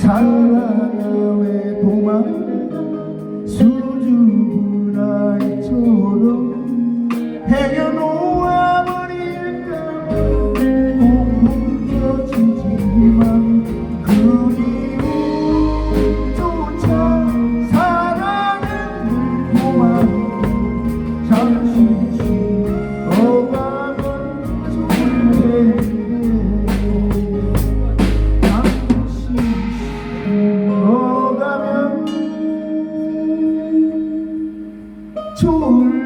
사랑아 왜 도망 수줍은 아이처럼 헤어놓 to